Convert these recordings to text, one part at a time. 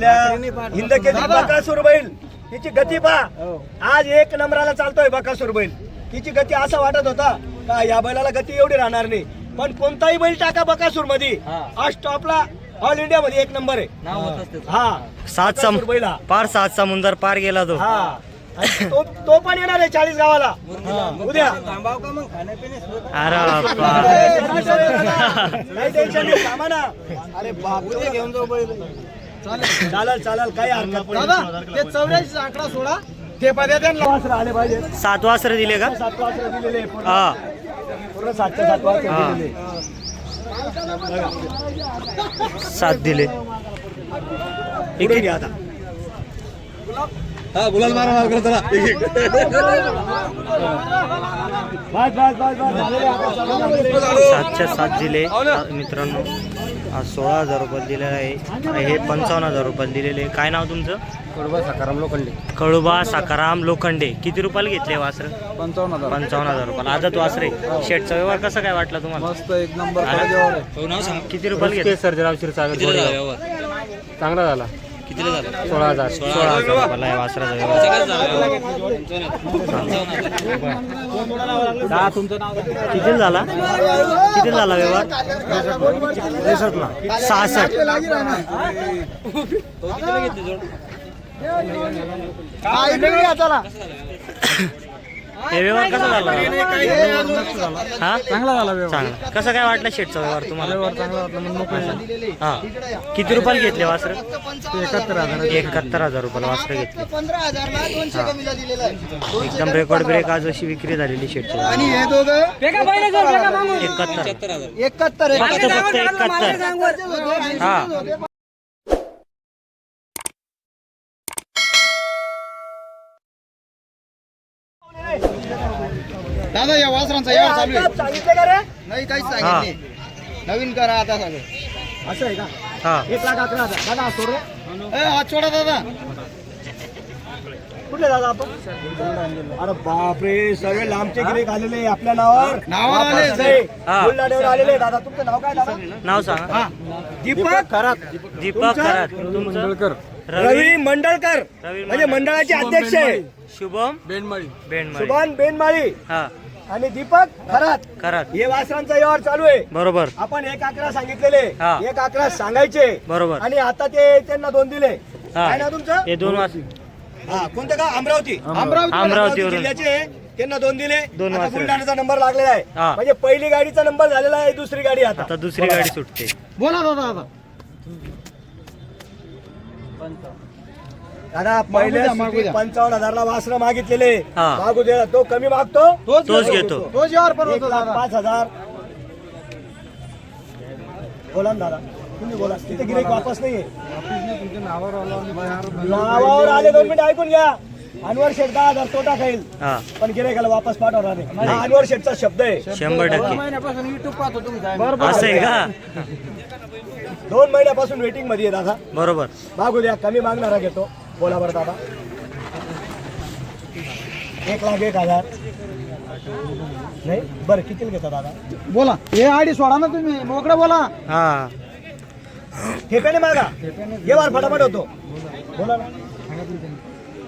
आपल्या हिंद केसरी बकासूर बैल तिची गती पहा आज एक नंबराला चालतोय बकासूर बैल तिची गती असं वाटत होता का या बैलाला गती एवढी राहणार नाही पण कोणताही बैल टाका बकासूरमध्ये आज टॉपला ऑल इंडिया मध्ये एक नंबर आहे हा सात बैल हा. पार सात समुंदर पार गेला तो हा तो तो पण येणार आहे चाळीस गावाला उद्या अरे टेन्शन ना अरे बाप घेऊन जाऊ बैल चालेल. चालेल काही हरकत नाही. ते चौऱ्याऐंशी आकडा सोडा. ते पद्या त्यांना. वासरं आले पाहिजे. सात वासरे दिले का? सात वासरं दिलेले आहे. पूर्ण. हा. पूर्ण सातच्या सात वासरं हा. दिलेले सात दिले. इकडे घ्या आता. बस बस बस बस झालेले आता सगळं झालेले. सातच्या सात दिले मित्रांनो आज सोळा हजार रुपये दिलेला आहे. हे पंचावन्न हजार रुपये दिलेले आहे. काय नाव तुमचं? सकाराम लोखंडे. कळुबा साकाराम लोखंडे. किती रुपयाला घेतले वासर? पंचावन्न हजार. पंचावन्न हजार रुपयाला. आजच वासरे. शेटचा व्यवहार कसा काय वाटला तुम्हाला? मस्त एक नंबर किती रुपयाला घेतले? सर्जेराव क्षीरसागर चांगला झाला. सोळा हजार. सोळा हजार रुपयाला आहे वासराचा व्यवहार दहा तुमचं नाव किती झाला? किती झाला व्यवहार? सहासष्ट. हे व्यवहार कसा झाला? हा चांगला झाला व्यवहार. चांगला. कसा काय वाटला शेटचा व्यवहार तुम्हाला? व्यवहार चांगला वाटला म्हणून मोकळे हा. किती रुपयाला घेतले वासर? एकाहत्तर हजार. एकाहत्तर हजार रुपयाला वासर घेतले. पंधरा हजारला दोनशे कमीला दिलेला आहे. एकदम रेकॉर्ड ब्रेक आज अशी विक्री झालेली शेटची आणि हे दोघं? एकाहत्तर. एकाहत्तर फक्त फक्त एकाहत्तर. हा. दादा या वासरांचा व्यवहार चालू आहे. सांगितलं का रे. नाही काहीच सांगितले नवीन करा आता सगळं. असं आहे का? हा. एक लाख अकरा हजार. दादा सोड रे. ए हात सोडा दादा. कुठले दादा आपण? अरे बापरे सर्व लांबचे गिरेक आलेले आपल्या नावावर. नावावर आले. हा. बुलढाण्यावर आलेले दादा तुमचं नाव काय दादा? नाव सांगा. दीपक खरात. दीपक खरात. तुमचं रवी रवी मंडळकर म्हणजे मंडळाचे अध्यक्ष आहे. शुभम बेंडमाळी बेंडमाळी सुभान बेनमाळी. हा. आणि दीपक खरात. खरात. हे वासरांचा व्यवहार चालू आहे. बरोबर. आपण एक अकरा सांगितलेले. हा. एक अकरा सांगायचे. बरोबर. आणि आता ते त्यांना दोन दिले. हा. काय ना तुमचं? हे दोन वास हा कोणतं का? अमरावती. अमरावती अमरावतीवरून जिल्ह्याचे त्यांना दोन दिले. दोन आता वासरं. बुलढाण्याचा नंबर लागलेला आहे. हा. म्हणजे पहिली गाडीचा नंबर झालेला आहे दुसरी गाडी आता. आता दुसरी गाडी सुटते. बोला दादा दादा दादा पहिले. पंचावन्न हजारला वासरं मागितलेले. हा. मागू दे तो कमी मागतो. तोच घेतो. तोच एक परवडतो लाख दादा. पाच हजार. बोला ना दादा. तुम्ही बोला. तिथे गिरेक वापस नाहीये. तुमच्या नावावर आलो आणि बाहेर नावावर आले दोन मिनिट ऐकून घ्या. अनवर शेठ दहा हजार तोटा खाईल. हा. पण गिरेकाला वापस पाठवणार नाही. हा अनवर शेठचा शब्द आहे. शंभर टक्के. महिन्यापासून युट्यूब पाहतो तुम्ही असं आहे का? दोन महिन्यापासून वेटिंगमध्ये आहे दादा. बरोबर. मागू द्या कमी मागणारा घेतो. बोला बरं दादा. एक लाख एक हजार. नाही बरं किती घेता दादा? बोला. हे आडी सोडा ना तुम्ही. मोकळं बोला. हा. ठेप्याने मागा. हे वार फटाफट होतो. बोला ना.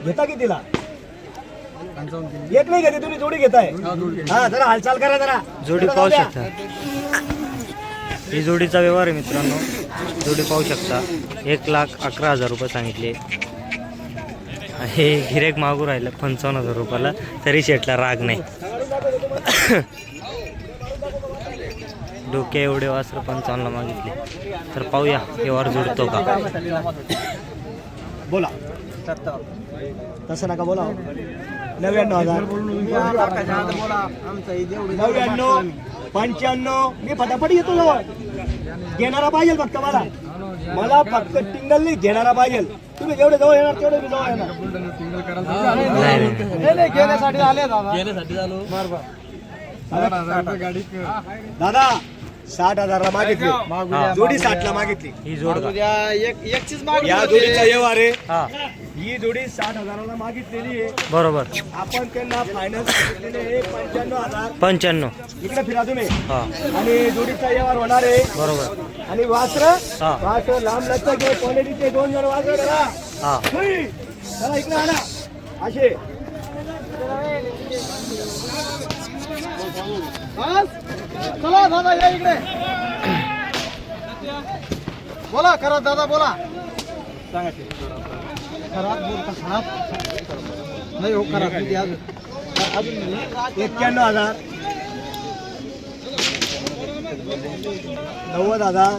घेता कितीला? एक नाही घेते तुम्ही जोडी घेताय. हा जरा हालचाल करा जरा. जोडी पाहू. शकता. ही जोडीचा व्यवहार आहे मित्रांनो. जोडी पाहू शकता. एक लाख अकरा हजार रुपये सांगितले. हे गिरेक मागू राहिलं पंचावन्न हजार रुपयाला. तरी शेटला राग नाही. डोके एवढे वासर पंचावन्नला मागितले. तर पाहूया व्यवहार जुडतो का? बोला. तसं नका बोला. नव्याण्णव हजार. नव्याण्णव पंच्याण्णव मी फटाफट येतो जवळ. घेणारा पाहिजे फक्त मला. मला फक्त टिंगल नाही घेणारा पाहिजे. तुम्ही जेवढे जवळ येणार तेवढे मी जवळ येणार. नाही नाही नाही नाही घेण्यासाठी आले दादा. घेण्यासाठी आलो. बरोबर दादा साठ हजारला मागितली. जोडी साठला मागितली. ही जोड का? या. जोडीचा व्यवहार आहे. हा. ही जोडी साठ हजाराला मागितलेली आहे. बरोबर. आपण त्यांना फायनान्स पंच्याण्णव हजार. पंच्याण्णव. इकडे फिरा तुम्ही. हा. आणि जोडीचा व्यवहार होणार आहे. बरोबर. आणि वासर? हा. वासर लांब लचक आहे. क्वालिटीचे दोन जण वासर करा हा. चला इकडे आणा. असे बस. चला दादा या इकडे. बोला करा दादा बोला. सांगा. खराब बोलता खराब. नाही हो खराब किती अजून अजून. एक्क्याण्णव हजार. नव्वद हजार.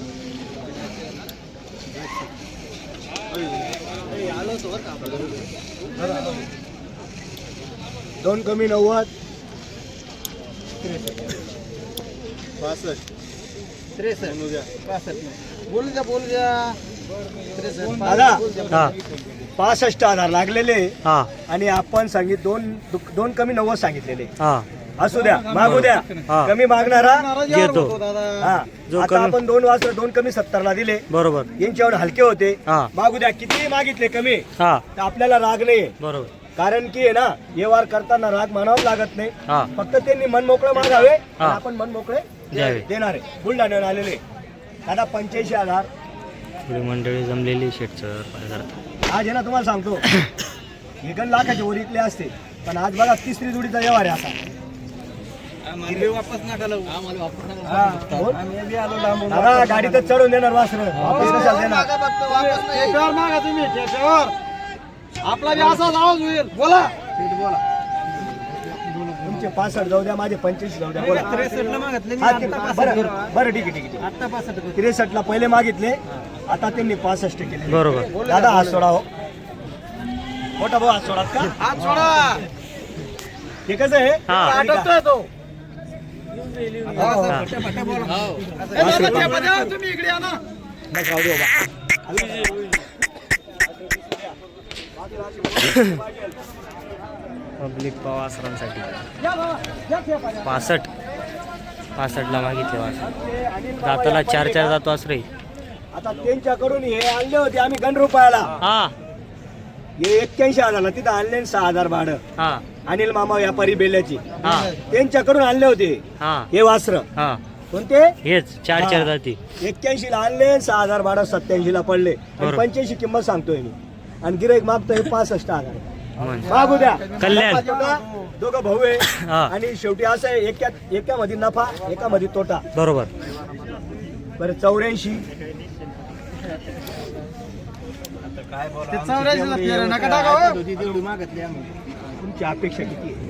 दोन कमी नव्वद. त्रेसष्ट. पासष्ट नाही. बोलू द्या बोलू द्या. त्रेसष्ट. दादा. पासष्ट. हा. पासष्ट हजार लागलेले. हा. आणि आपण सांगित दोन दोन कमी नव्वद सांगितलेले. हा. असू द्या मागू द्या. हा. कमी मागणारा नाराज यार घेतो. होतो दादा. हा. जो आता कमी- आपण दोन वाजता दोन कमी सत्तरला दिले. बरोबर. यांच्यावर हलके होते. हा. मागू द्या किती मागितले कमी. हा. तर आपल्याला राग नाही बरोबर. कारण की आहे ना व्यवहार करताना राग मानावं लागत नाही. हा. फक्त त्यांनी मन मोकळे मागावे हा. आपण मन मोकळे द्यावे. देणार. आहे बुलढाण्यावर आलेले. दादा पंच्याऐंशी हजार. थोडी मंडळी जमलेली शेटचं आज आहे ना तुम्हाला सांगतो. हे गण लाखाचे वर इकले असते. पण आज बघा तिसरी जोडीचा व्यवहार आहे असा. हा, बोल. दादा गाडीतच चढून देणार वासर. वापस कशाला देणार ठेक्यावर मागा तुम्ही ठेक्यावर आपला बी असाच आवाज होईल. बोला. बोला तुमचे पासष्ट जाऊ द्या माझे पंच्याऐंशी जाऊ द्या बोला. त्रेसष्टला मागितले मी हा, ते- आता पासष्ट बरं ठीक आहे ठीक आहे पासष्ट करू. त्रेसष्टला पहिले मागितले आता त्यांनी पासष्ट केले बरोबर. दादा हात सोडा हो. मोठा भाऊ हात सोडा का? हात सोडा. हे कसं आहे? हा. आटकतोय तो. हो. ए, दादा, तुम्ही इकडे या ना. पब्लिक द्या. पासष्ट. पासष्टला मागितले वासर दाताला चार चार? जातो वासरे आता त्यांच्याकडून हे आणले होते आम्ही गण रुपयाला हा. हे एक्क्याऐंशी हजारला तिथं आणले आणि सहा हजार भाडं. हा. अनिल मामा व्यापारी बेल्याची. हा. त्यांच्याकडून आणले होते. हा. हे वासर. हा. कोणते? हेच चार चार जाती. एक्क्याऐंशी ला आणले आणि सहा हजार भाडं सत्याऐंशी ला पडले. पंच्याऐंशी किंमत सांगतोय मी. आणि गिराईक मागतोय पासष्ट हजार. म्हण. मागू द्या. कल्याण. दोघं भाऊ आहे. हा. आणि शेवटी असं आहे एका एकामध्ये नफा एकामध्ये तोटा. बरोबर. बरं चौऱ्याऐंशी. ते हो. तुमची अपेक्षा किती आहे?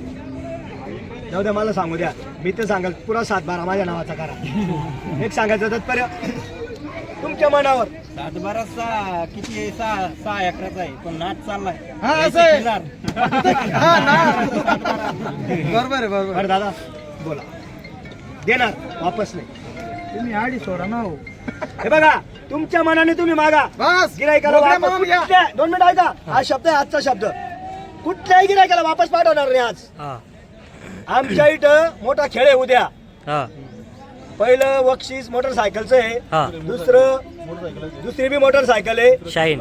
जाऊ द्या मला सांगू द्या. मी तर सांगाल पुरा सात बारा माझ्या नावाचा करा. एक सांगायचं तात्पर्य तुमच्या मनावर सात बारा सहा किती आहे? सहा सहा अकराचा आहे. पण नाच चाललाय. हा, असं आहे. हा, ना. बरोबर आहे बरोबर. बरं दादा बोला. देणार वापस नाही तुम्ही आडी सोडा ना हो. हे बघा तुमच्या मनाने तुम्ही मागा. बस. गिरायकाला मोकळ्या वापस मनाने घ्या. कुठल्या- दोन मिनिट ऐका. हा शब्द आहे आजचा शब्द. कुठल्याही गिरायकाला वापस पाठवणार नाही आज. हा. आमच्या इथं मोठा खेळ आहे उद्या. हा. पहिलं बक्षीस मोटरसायकलचं आहे. हा. दुसरं दुसरी बी मोटरसायकल आहे. शाईन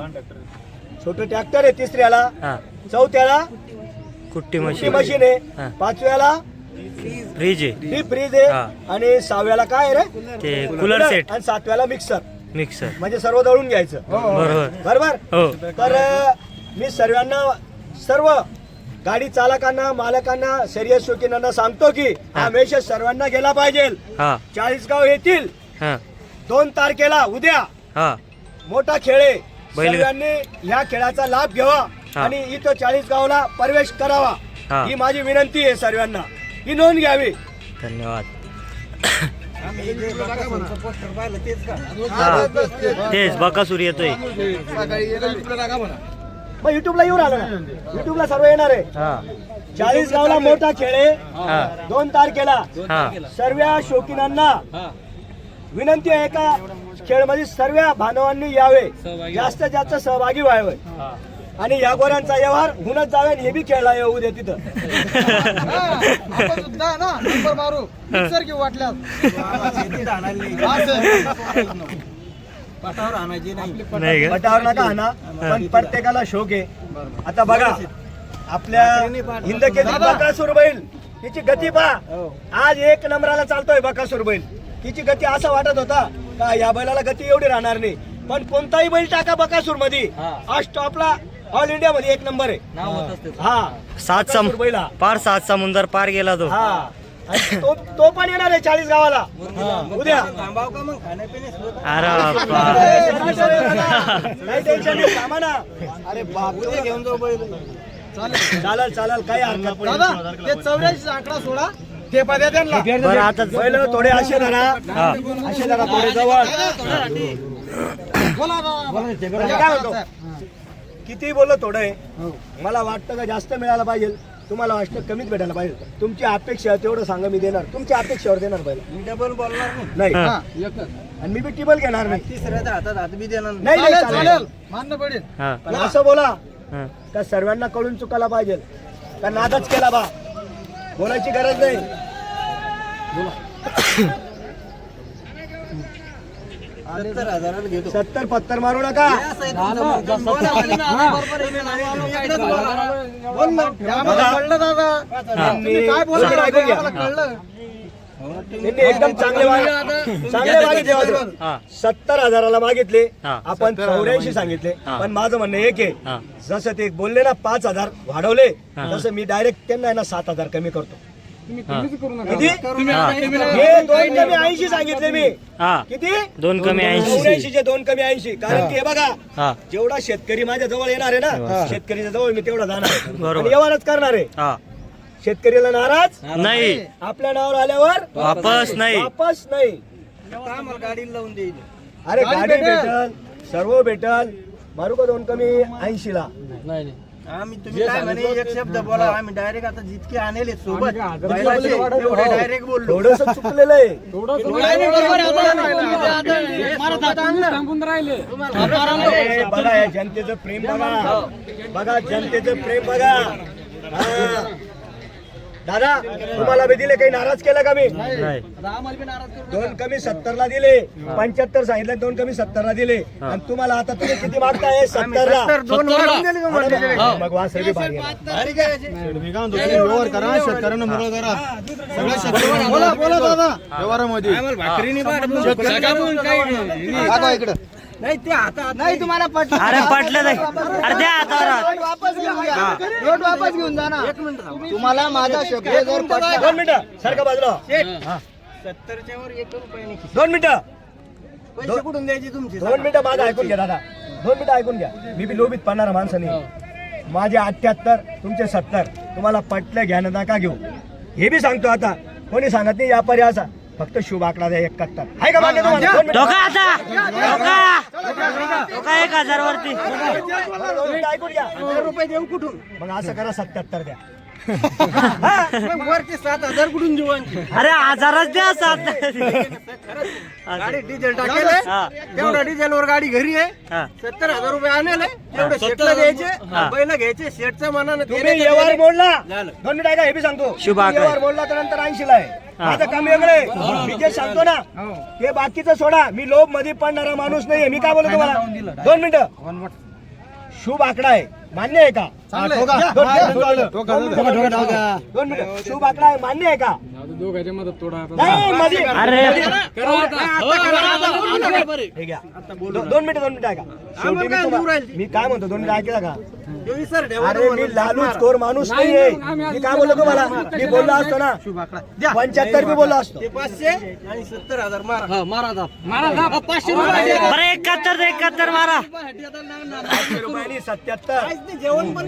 छोटं ट्रॅक्टर आहे तिसऱ्याला. हा. चौथ्याला कुट्टी मशीन. मशीन हा. आहे पाचव्याला फ्रीज आहे. फ्रीज आहे. हा. आणि सहाव्याला काय आहे रे? ते कूलर सेट आणि सातव्याला मिक्सर मिक्सर म्हणजे सर्व दळून घ्यायचं. बरोबर? बरोबर? हो. तर अ, मी सर्वांना सर्व गाडी चालकांना मालकांना शर्यत शौकीनांना सांगतो की हा. हा. मेसेज सर्वांना गेला पाहिजे. हा. चाळीसगाव येथील हा. दोन तारखेला उद्या हा. मोठा खेळ आहे. बैल- सर्वांनी या खेळाचा लाभ घ्यावा हा. आणि इथं चाळीस गावला प्रवेश करावा. हा. माझी विनंती आहे सर्वांना. ही नोंद घ्यावी. धन्यवाद. तेच का हा. तेच बकासूर येतोय. मग युट्यूबला येऊन आलो ना. युट्यूबला सर्व येणार आहे. हा. चाळीस गावला मोठा खेळ आहे. हा. दोन तारखेला. हा. सर्व शौकीनांना विनंती आहे का? खेळमध्ये सर्व बांधवांनी यावे. जास्तीत जास्त सहभागी व्हावे. आणि या गोऱ्यांचा व्यवहार हुनच जावे आणि हे बी खेळला येऊ उद्या तिथं. हा, सुद्धा आहे ना नंबर मारू मिक्सर घेऊ वाटल्यास. पाटावर आणायची नाही पटावर नका हा. ना पण प्रत्येकाला शोक आहे. आता बघा आपल्या हिंद केसरी बकासूर बैल तिची गती पहा. आज एक नंबराला चालतोय बकासूर बैल. तिची गती असं वाटत होता का या बैलाला गती एवढी राहणार नाही. पण कोणताही बैल टाका बकासूरमध्ये आज टॉपला ऑल इंडिया मध्ये एक नंबर आहे. नाव होत असते हा. सात सम बैल हा. पार सात समुंदर पार गेला तो. हा. आणि तो तो पण येणार आहे चाळीस गावाला. उद्या. थांबाव का मग? खाण्यापिणे अरे बापा. काही टेन्शन नाही. थांबा ना. अरे बाप उद्या घेऊन जाऊ बैल. चालेल चालेल. चालेल काही हरकत नाही. ते चौऱ्याऐंशी आकडा सोडा. ते पद्या त्यांना. बरं आता बैल थोडे असे धरा. हा. असे धरा थोडे जवळ. म्हणजे काय होतो? किती बोललो थोडं आहे? मला वाटतं का जास्त मिळायला पाहिजे? तुम्हाला वाटतं कमीच भेटायला पाहिजे तुमची अपेक्षा तेवढं सांगा मी देणार. तुमच्या अपेक्षेवर देणार पहिला. मी डबल बोलणार नाही. नाही. हा. हा, एकच. आणि मी बी टिबल घेणार नाही. तिसऱ्याच्या हातात हात बी देणार नाही. चालेल मान्य पडेल. हा. पण असं बोला. हा. का सर्वांना कळून चुकायला पाहिजे. का नादच केला बा. बोलायची गरज नाही. सत्तर हजाराला घेतो. सत्तर पत्तर मारू नका. मग. बोला त्यांनी एकदम चांगले माग- चांगले मागितले माझं. हा. सत्तर हजाराला मागितले. हा. आपण चौऱ्याऐंशी सांगितले. हा. पण माझं म्हणणं एक आहे हा. जसं ते बोलले ना पाच हजार वाढवले हा. तसं मी डायरेक्ट त्यांना आहे ना सात हजार कमी करतो. किती? हा. हे दोन कमी ऐंशी सांगितले मी. हा. किती? दोन कमी ऐंशी. चौऱ्याऐंशीचे दोन कमी ऐंशी. कारण की हे बघा हा. जेवढा शेतकरी माझ्या जवळ येणार आहे ना शेतकरीच्या जवळ मी तेवढा जाणार आहे. बरोबर. आणि व्यवहारच करणार आहे. हा. शेतकरीला नाराज? नाही. आपल्या नावावर आल्यावर? वापस नाही. वापस नाही. गाडीला लावून देईल? अरे गाडी गाडी भेटेल. सर्व भेटल. मारू का दोन कमी ऐंशी ला आम्ही तुम्ही काय म्हणे एक शब्द बोला. आम्ही डायरेक्ट आता जितके आणले सोबत किती बैलाचे, बोलले? तेवढे डायरेक्ट बोललो. थोडस चुकलेलं आहे. अरे बघा या जनतेचं प्रेम बघा. बघा जनतेचं प्रेम बघा. दादा तुम्हाला बी दिले काही नाराज केलं का मी? नाही. दोन कमी सत्तर ला दिले पंच्याहत्तर सांगितले दोन कमी सत्तर ला दिले. आणि तुम्हाला आता तुम्ही किती मागताय? सत्तर ला दोन म्हणले? मग? व्यवहार करा शेतकऱ्यांना करा. सगळ्या शेतकऱ्यांना बोला बोला दादा. व्यवहारामध्ये. इकडं. नाही ते आता नाही तुम्हाला पट अरे पटलं नाही. अरे द्या हातावर. वापस घेऊन नोट वापस घेऊन जा ना. तुम्हाला माझा शब्द जर पटला दोन मिनिटं सारखं बाजूला. सत्तरच्या वर एक रुपये नाही दोन मिनिटं. पैसे कुठून द्यायचे तुमचे? दोन मिनिटं माझं ऐकून घ्या दादा. दोन मिनिटं ऐकून घ्या. मी बी लोभीत पाडणारा माणसं नाही माझे अठ्याहत्तर तुमचे सत्तर. तुम्हाला पटलं घ्या नका घेऊ. हे बी सांगतो आता. कोणी सांगत नाही व्यापारी असा फक्त शुभ आकडा द्या एकाहत्तर आहे का मान्य तुम्हाला? दोन मिनिटं. धोका आता. धोका. धोका एक हजार वरती मला दोन मिनिटं ऐकून घ्या. हजार रुपये देऊ कुठून? मग असं करा सत्याहत्तर द्या. मग वरचे सात हजार कुठून देऊ आणखी? अरे हजारच द्या सात. गाडी डिझेल टाकेल हा. तेवढा डिझेल वर गाडी घरी आहे हा. सत्तर हजार रुपये आणले तेवढे शेटला द्यायचे हा. बैल घ्यायचे शेटच्या मनानं तुम्ही व्यवहार. मोडला झालं. दोन मिनिटं ऐका हे बी सांगतो. शुभ आकडा. व्यवहार मोडला तर नंतर ऐंशी ला आहे. माझं काम वेगळं आहे. मी जे सांगतो ना ते बाकीचं सोडा. मी लोभमध्ये पडणारा माणूस नाहीये. मी काय बोलतो तुम्हाला? दोन मिनिटं. शुभ आकडा आहे. मान्य आहे का. दोन हा, मिनिटं. दोन मिनिटं. शुभ आकडा आहे मान्य आहे का हे दोन दोन ऐका शेवटी मी काय? मी म्हणतो दोन मिनिटं ऐकला का अरे मी लालूच कोर माणूस नाहीये मी काय बोललो तुम्हाला मी बोललो असतो ना पंच्याहत्तर मी बोललो असतो ते पाचशे आणि सत्तर हजार मारा बरं एकाहत्तर एकाहत्तर मारा सत्याहत्तर जेवण पण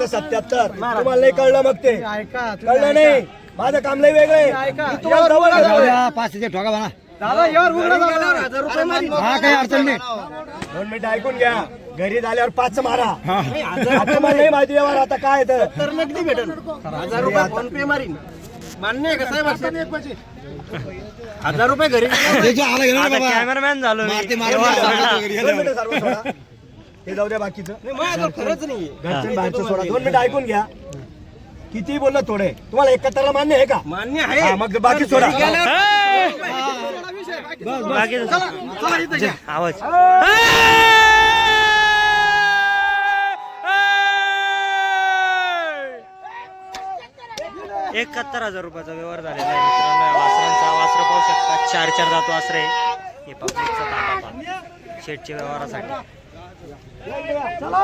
तर सत्याहत्तर. तुम्हाला नाही कळलं मग ते. ऐका कळलं नाही. माझं काम लय वेगळं आहे. मी तुम्हाला जवळ घेतोय. पाचशे ठोका म्हणा दादा यावर उघडा गेल्यावर हजार रुपये मारीन. हा काही अडचण नाही. दोन मिनिटं ऐकून घ्या. घरी झाल्यावर पाच मारा. आता मला नाही माहिती व्यवहार आता काय तर. नगदी भेटल. हजार रुपये फोन पे मारीन. मान्य आहे का साहेब? हजार रुपये घरी कॅमेरामॅन झालो हे जाऊ द्या बाकीचं. खरंच नाही घरचं बाहेरचं सोडा. दोन मिनिटं ऐकून घ्या. किती बोललं थोडे. तुम्हाला एकाहत्तरला मान्य आहे का? मान्य हा, आहे मग बाकी सोडा. बाकी आवाज. एकाहत्तर हजार रुपयाचा व्यवहार झालेला आहे मित्रांनो. या वासरांचा वासरं पाहू शकता. चार चार दात वासरे आहे. हे पब्लिकचा ताबा. शेटच्या व्यवहारासाठी. चला.